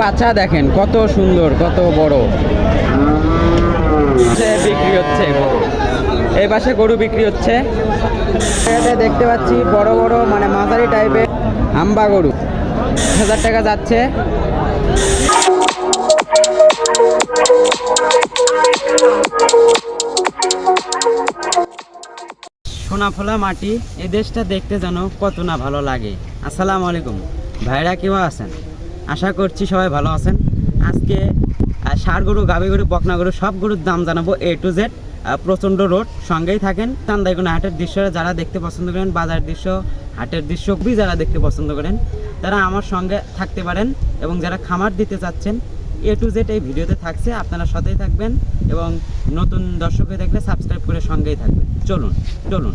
পাচা দেখেন, কত সুন্দর, কত বড়। বিক্রি হচ্ছে এই পাশে গরু বিক্রি হচ্ছে। দেখতে পাচ্ছি বড় বড় মানে মাঝারি টাইপের আম্বা গরু। হাজার টাকা যাচ্ছে। সোনাফোলা মাটি এই দেশটা দেখতে যেন কত না ভালো লাগে। আসসালামু আলাইকুম। ভাইরা কেউ আছেন? আশা করছি সবাই ভালো আছেন। আজকে ষাঁড় গরু, গাভী গরু, বকনা গরু, সব গরুর দাম জানাব এ টু জেড প্রচণ্ড রোড, সঙ্গেই থাকেন চান্দাইগুনা হাটের দৃশ্য যারা দেখতে পছন্দ করেন, বাজার দৃশ্য, হাটের দৃশ্য খুবই যারা দেখতে পছন্দ করেন, তারা আমার সঙ্গে থাকতে পারেন এবং যারা খামার দিতে চাচ্ছেন এ টু জেড এই ভিডিওতে থাকছে, আপনারা সাথেই থাকবেন এবং নতুন দর্শক হয়ে থাকলে সাবস্ক্রাইব করে সঙ্গেই থাকবেন। চলুন চলুন।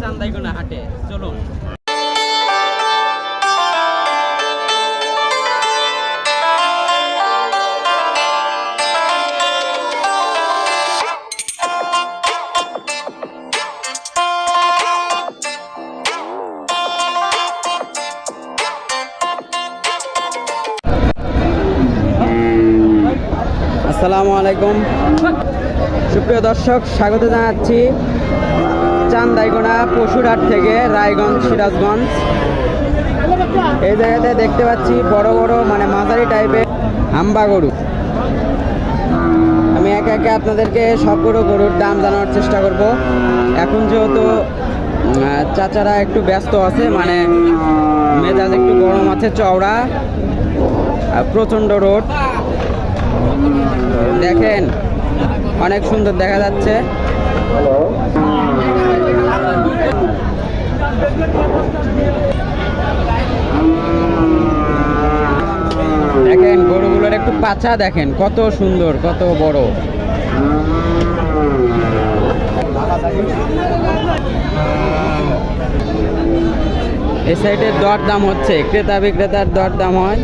চান্দাইগুনা হাটে। চলুন আসসালামু আলাইকুম। সুপ্রিয় দর্শক স্বাগত জানাচ্ছি। চান্দাইগোনা পশুরহাট থেকে রায়গঞ্জ, সিরাজগঞ্জ। এই জায়গাতে দেখতে পাচ্ছি বড় বড় মানে মাঝারি টাইপের হাম্বা গরু। আমি একে একে আপনাদেরকে সবগুলো গরুর দাম জানানোর চেষ্টা করব। এখন যেহেতু চাচারা একটু ব্যস্ত আছে মানে মেজাজ একটু গরম আছে চওড়া প্রচণ্ড রোড দেখেন, অনেক সুন্দর দেখা যাচ্ছে। দেখেন গরুগুলোর একটু পাচা দেখেন কত সুন্দর কত বড়। এই সাইডের দর দাম হচ্ছে ক্রেতা বিক্রেতার দর দাম হয়।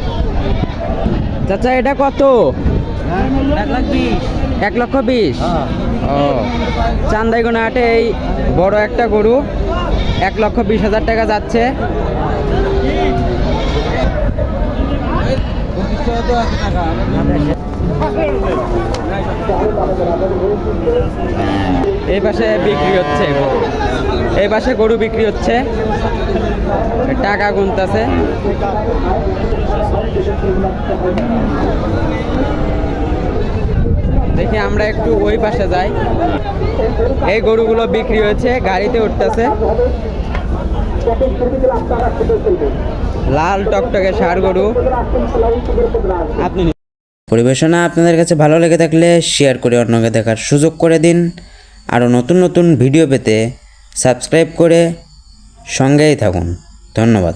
চাচা এটা কত? এক লক্ষ বিশ? ও চান্দাইগোনা হাটে এই বড় একটা গরু এক লক্ষ বিশ হাজার টাকা যাচ্ছে। এই পাশে বিক্রি হচ্ছে গরু। এই পাশে গরু বিক্রি হচ্ছে। টাকা গুনতেছে। দেখি আমরা একটু ওই পাশে যাই। এই গরুগুলো বিক্রি হয়েছে, গাড়িতে উঠতেছে। লাল টকটকে সার গরু। আপনি পরিবেশনা আপনাদের কাছে ভালো লেগে থাকলে শেয়ার করে অন্যকে দেখার সুযোগ করে দিন। আরও নতুন নতুন ভিডিও পেতে সাবস্ক্রাইব করে সঙ্গেই থাকুন। ধন্যবাদ।